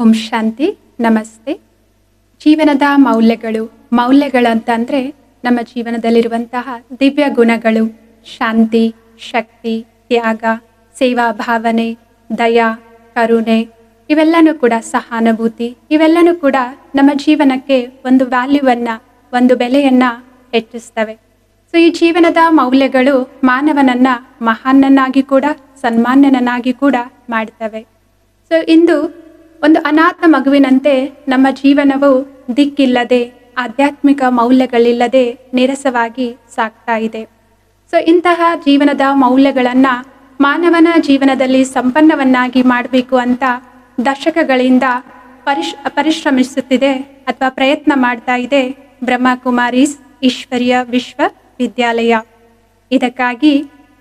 ಓಂ ಶಾಂತಿ, ನಮಸ್ತೆ. ಜೀವನದ ಮೌಲ್ಯಗಳು ಮೌಲ್ಯಗಳಂತಂದರೆ ನಮ್ಮ ಜೀವನದಲ್ಲಿರುವಂತಹ ದಿವ್ಯ ಗುಣಗಳು. ಶಾಂತಿ, ಶಕ್ತಿ, ತ್ಯಾಗ, ಸೇವಾ ಭಾವನೆ, ದಯ, ಕರುಣೆ, ಇವೆಲ್ಲನೂ ಕೂಡ ಸಹಾನುಭೂತಿ. ಇವೆಲ್ಲನೂ ಕೂಡ ನಮ್ಮ ಜೀವನಕ್ಕೆ ಒಂದು ವ್ಯಾಲ್ಯೂವನ್ನು, ಒಂದು ಬೆಲೆಯನ್ನು ಹೆಚ್ಚಿಸ್ತವೆ. ಸೊ, ಈ ಜೀವನದ ಮೌಲ್ಯಗಳು ಮಾನವನನ್ನ ಮಹಾನ್ನನಾಗಿ ಕೂಡ, ಸನ್ಮಾನ್ಯನನ್ನಾಗಿ ಕೂಡ ಮಾಡ್ತವೆ. ಸೊ, ಇಂದು ಒಂದು ಅನಾಥ ಮಗುವಿನಂತೆ ನಮ್ಮ ಜೀವನವು ದಿಕ್ಕಿಲ್ಲದೆ, ಆಧ್ಯಾತ್ಮಿಕ ಮೌಲ್ಯಗಳಿಲ್ಲದೆ ನಿರಸವಾಗಿ ಸಾಗ್ತಾ ಇದೆ. ಸೊ ಇಂತಹ ಜೀವನದ ಮೌಲ್ಯಗಳನ್ನು ಮಾನವನ ಜೀವನದಲ್ಲಿ ಸಂಪನ್ನವನ್ನಾಗಿ ಮಾಡಬೇಕು ಅಂತ ದಶಕಗಳಿಂದ ಪರಿಶ್, ಪರಿಶ್ರಮಿಸುತ್ತಿದೆ ಅಥವಾ ಪ್ರಯತ್ನ ಮಾಡ್ತಾ ಇದೆ ಬ್ರಹ್ಮಕುಮಾರೀಸ್ ಈಶ್ವರ್ಯ ವಿಶ್ವವಿದ್ಯಾಲಯ ಇದಕ್ಕಾಗಿ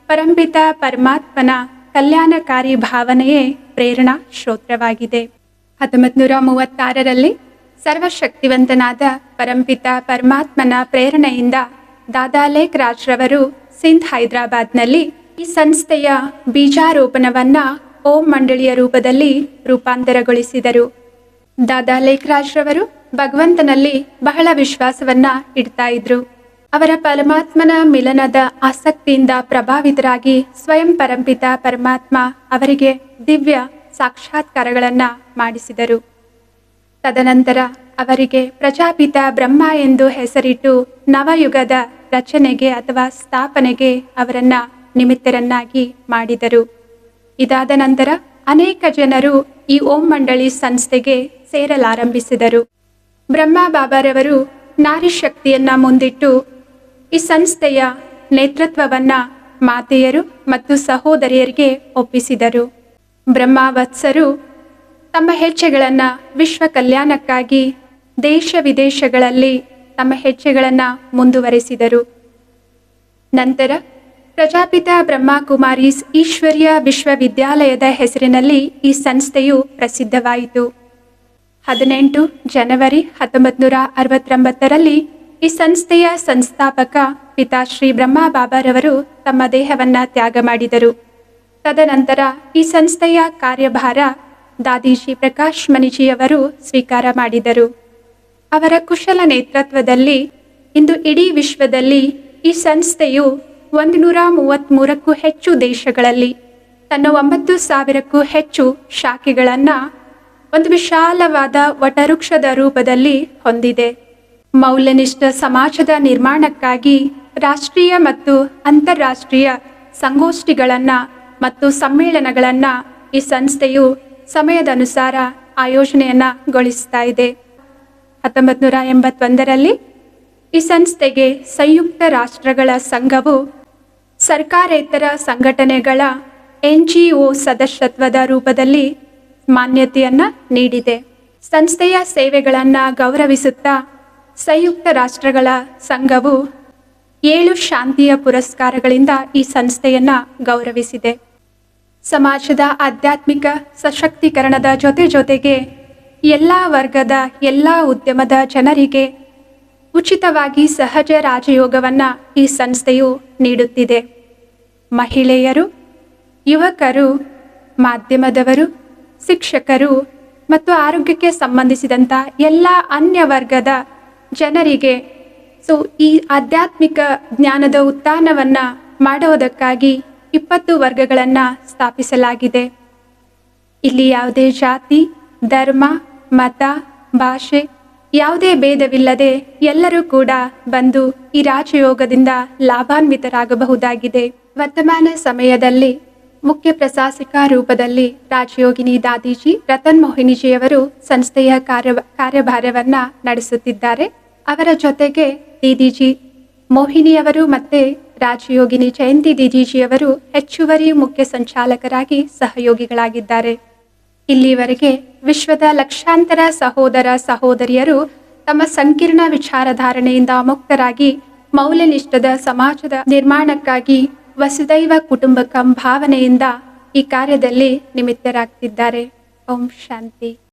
ಪರಂಪಿತ ಪರಮಾತ್ಮನ ಕಲ್ಯಾಣಕಾರಿ ಭಾವನೆಯೇ ಪ್ರೇರಣಾ ಶ್ರೋತ್ರವಾಗಿದೆ. ಹತ್ತೊಂಬತ್ತು ನೂರ ಮೂವತ್ತಾರರಲ್ಲಿ ಸರ್ವಶಕ್ತಿವಂತನಾದ ಪರಂಪಿತ ಪರಮಾತ್ಮನ ಪ್ರೇರಣೆಯಿಂದ ದಾದಾಲೇಖ್ ರಾಜ್ರವರು ಸಿಂಧ್ ಹೈದರಾಬಾದ್ನಲ್ಲಿ ಈ ಸಂಸ್ಥೆಯ ಬೀಜಾರೋಪಣವನ್ನ ಓಂ ಮಂಡಳಿಯ ರೂಪದಲ್ಲಿ ರೂಪಾಂತರಗೊಳಿಸಿದರು. ದಾದಾ ಲೇಖರಾಜ್ರವರು ಭಗವಂತನಲ್ಲಿ ಬಹಳ ವಿಶ್ವಾಸವನ್ನ ಇಡ್ತಾ ಇದ್ರು. ಅವರ ಪರಮಾತ್ಮನ ಮಿಲನದ ಆಸಕ್ತಿಯಿಂದ ಪ್ರಭಾವಿತರಾಗಿ ಸ್ವಯಂ ಪರಂಪಿತ ಪರಮಾತ್ಮ ಅವರಿಗೆ ದಿವ್ಯ ಸಾಕ್ಷಾತ್ಕಾರಗಳನ್ನ ಮಾಡಿಸಿದರು. ತದನಂತರ ಅವರಿಗೆ ಪ್ರಜಾಪಿತ ಬ್ರಹ್ಮ ಎಂದು ಹೆಸರಿಟ್ಟು ನವಯುಗದ ರಚನೆಗೆ ಅಥವಾ ಸ್ಥಾಪನೆಗೆ ಅವರನ್ನು ನಿಮಿತ್ತರನ್ನಾಗಿ ಮಾಡಿದರು. ಇದಾದ ನಂತರ ಅನೇಕ ಜನರು ಈ ಓಂ ಮಂಡಳಿ ಸಂಸ್ಥೆಗೆ ಸೇರಲಾರಂಭಿಸಿದರು. ಬ್ರಹ್ಮ ಬಾಬಾರವರು ನಾರಿ ಶಕ್ತಿಯನ್ನ ಮುಂದಿಟ್ಟು ಈ ಸಂಸ್ಥೆಯ ನೇತೃತ್ವವನ್ನು ಮಾತೆಯರು ಮತ್ತು ಸಹೋದರಿಯರಿಗೆ ಒಪ್ಪಿಸಿದರು. ಬ್ರಹ್ಮಾವತ್ಸರು ತಮ್ಮ ಹೆಜ್ಜೆಗಳನ್ನು ವಿಶ್ವ ಕಲ್ಯಾಣಕ್ಕಾಗಿ ದೇಶ ವಿದೇಶಗಳಲ್ಲಿ ತಮ್ಮ ಹೆಜ್ಜೆಗಳನ್ನು ಮುಂದುವರೆಸಿದರು. ನಂತರ ಪ್ರಜಾಪಿತ ಬ್ರಹ್ಮಕುಮಾರೀಸ್ ಈಶ್ವರ್ಯ ವಿಶ್ವವಿದ್ಯಾಲಯದ ಹೆಸರಿನಲ್ಲಿ ಈ ಸಂಸ್ಥೆಯು ಪ್ರಸಿದ್ಧವಾಯಿತು. ಹದಿನೆಂಟು ಜನವರಿ ಹತ್ತೊಂಬತ್ತು ನೂರ ಅರವತ್ತೊಂಬತ್ತರಲ್ಲಿ ಈ ಸಂಸ್ಥೆಯ ಸಂಸ್ಥಾಪಕ ಪಿತಾಶ್ರೀ ಬ್ರಹ್ಮ ಬಾಬಾರವರು ತಮ್ಮ ದೇಹವನ್ನು ತ್ಯಾಗ ಮಾಡಿದರು. ತದನಂತರ ಈ ಸಂಸ್ಥೆಯ ಕಾರ್ಯಭಾರ ದಾದೀಜಿ ಪ್ರಕಾಶ್ ಮನಿಜಿಯವರು ಸ್ವೀಕಾರ ಮಾಡಿದರು. ಅವರ ಕುಶಲ ನೇತೃತ್ವದಲ್ಲಿ ಇಂದು ಇಡೀ ವಿಶ್ವದಲ್ಲಿ ಈ ಸಂಸ್ಥೆಯು ಒಂದು ನೂರ ಮೂವತ್ತ್ಮೂರಕ್ಕೂ ಹೆಚ್ಚು ದೇಶಗಳಲ್ಲಿ ತನ್ನ ಒಂಬತ್ತು ಸಾವಿರಕ್ಕೂ ಹೆಚ್ಚು ಶಾಖೆಗಳನ್ನು ಒಂದು ವಿಶಾಲವಾದ ವಟವೃಕ್ಷದ ರೂಪದಲ್ಲಿ ಹೊಂದಿದೆ. ಮೌಲ್ಯನಿಷ್ಠ ಸಮಾಜದ ನಿರ್ಮಾಣಕ್ಕಾಗಿ ರಾಷ್ಟ್ರೀಯ ಮತ್ತು ಅಂತಾರಾಷ್ಟ್ರೀಯ ಸಂಗೋಷ್ಠಿಗಳನ್ನು ಮತ್ತು ಸಮ್ಮೇಳನಗಳನ್ನು ಈ ಸಂಸ್ಥೆಯು ಸಮಯದನುಸಾರ ಆಯೋಜನೆಯನ್ನಗೊಳಿಸ್ತಾ ಇದೆ. ಹತ್ತೊಂಬತ್ತು ನೂರ ಎಂಬತ್ತೊಂದರಲ್ಲಿ ಈ ಸಂಸ್ಥೆಗೆ ಸಂಯುಕ್ತ ರಾಷ್ಟ್ರಗಳ ಸಂಘವು ಸರ್ಕಾರೇತರ ಸಂಘಟನೆಗಳ ಎನ್ ಜಿ ಒ ಸದಸ್ಯತ್ವದ ರೂಪದಲ್ಲಿ ಮಾನ್ಯತೆಯನ್ನ ನೀಡಿದೆ. ಸಂಸ್ಥೆಯ ಸೇವೆಗಳನ್ನು ಗೌರವಿಸುತ್ತಾ ಸಂಯುಕ್ತ ರಾಷ್ಟ್ರಗಳ ಸಂಘವು ಏಳು ಶಾಂತಿಯ ಪುರಸ್ಕಾರಗಳಿಂದ ಈ ಸಂಸ್ಥೆಯನ್ನ ಗೌರವಿಸಿದೆ. ಸಮಾಜದ ಆಧ್ಯಾತ್ಮಿಕ ಸಶಕ್ತೀಕರಣದ ಜೊತೆ ಜೊತೆಗೆ ಎಲ್ಲ ವರ್ಗದ ಎಲ್ಲ ಉದ್ಯಮದ ಜನರಿಗೆ ಉಚಿತವಾಗಿ ಸಹಜ ರಾಜಯೋಗವನ್ನು ಈ ಸಂಸ್ಥೆಯು ನೀಡುತ್ತಿದೆ. ಮಹಿಳೆಯರು, ಯುವಕರು, ಮಾಧ್ಯಮದವರು, ಶಿಕ್ಷಕರು ಮತ್ತು ಆರೋಗ್ಯಕ್ಕೆ ಸಂಬಂಧಿಸಿದಂಥ ಎಲ್ಲ ಅನ್ಯ ವರ್ಗದ ಜನರಿಗೆ ಸೊ ಈ ಆಧ್ಯಾತ್ಮಿಕ ಜ್ಞಾನದ ಉತ್ಥಾನವನ್ನು ಮಾಡೋದಕ್ಕಾಗಿ ಇಪ್ಪತ್ತು ವರ್ಗಗಳನ್ನು ಸ್ಥಾಪಿಸಲಾಗಿದೆ. ಇಲ್ಲಿ ಯಾವುದೇ ಜಾತಿ, ಧರ್ಮ, ಮತ, ಭಾಷೆ ಯಾವುದೇ ಭೇದವಿಲ್ಲದೆ ಎಲ್ಲರೂ ಕೂಡ ಬಂದು ಈ ರಾಜಯೋಗದಿಂದ ಲಾಭಾನ್ವಿತರಾಗಬಹುದಾಗಿದೆ. ವರ್ತಮಾನ ಸಮಯದಲ್ಲಿ ಮುಖ್ಯ ಪ್ರಶಾಸಕ ರೂಪದಲ್ಲಿ ರಾಜಯೋಗಿನಿ ದಾದೀಜಿ, ರತನ್ ಮೋಹಿನಿಜಿಯವರು ಸಂಸ್ಥೆಯ ಕಾರ್ಯ ಕಾರ್ಯಭಾರವನ್ನ ನಡೆಸುತ್ತಿದ್ದಾರೆ. ಅವರ ಜೊತೆಗೆ ದೀದಿಜಿ ಮೋಹಿನಿಯವರು ಮತ್ತೆ ರಾಜಯೋಗಿನಿ ಜಯಂತಿ ದಿಜಿಜಿಯವರು ಹೆಚ್ಚುವರಿ ಮುಖ್ಯ ಸಂಚಾಲಕರಾಗಿ ಸಹಯೋಗಿಗಳಾಗಿದ್ದಾರೆ. ಇಲ್ಲಿವರೆಗೆ ವಿಶ್ವದ ಲಕ್ಷಾಂತರ ಸಹೋದರ ಸಹೋದರಿಯರು ತಮ್ಮ ಸಂಕೀರ್ಣ ವಿಚಾರಧಾರಣೆಯಿಂದ ಮುಕ್ತರಾಗಿ ಮೌಲ್ಯನಿಷ್ಠದ ಸಮಾಜದ ನಿರ್ಮಾಣಕ್ಕಾಗಿ ವಸುದೈವ ಕುಟುಂಬಕಂ ಭಾವನೆಯಿಂದ ಈ ಕಾರ್ಯದಲ್ಲಿ ನಿಮಿತ್ತರಾಗ್ತಿದ್ದಾರೆ. ಓಂ ಶಾಂತಿ.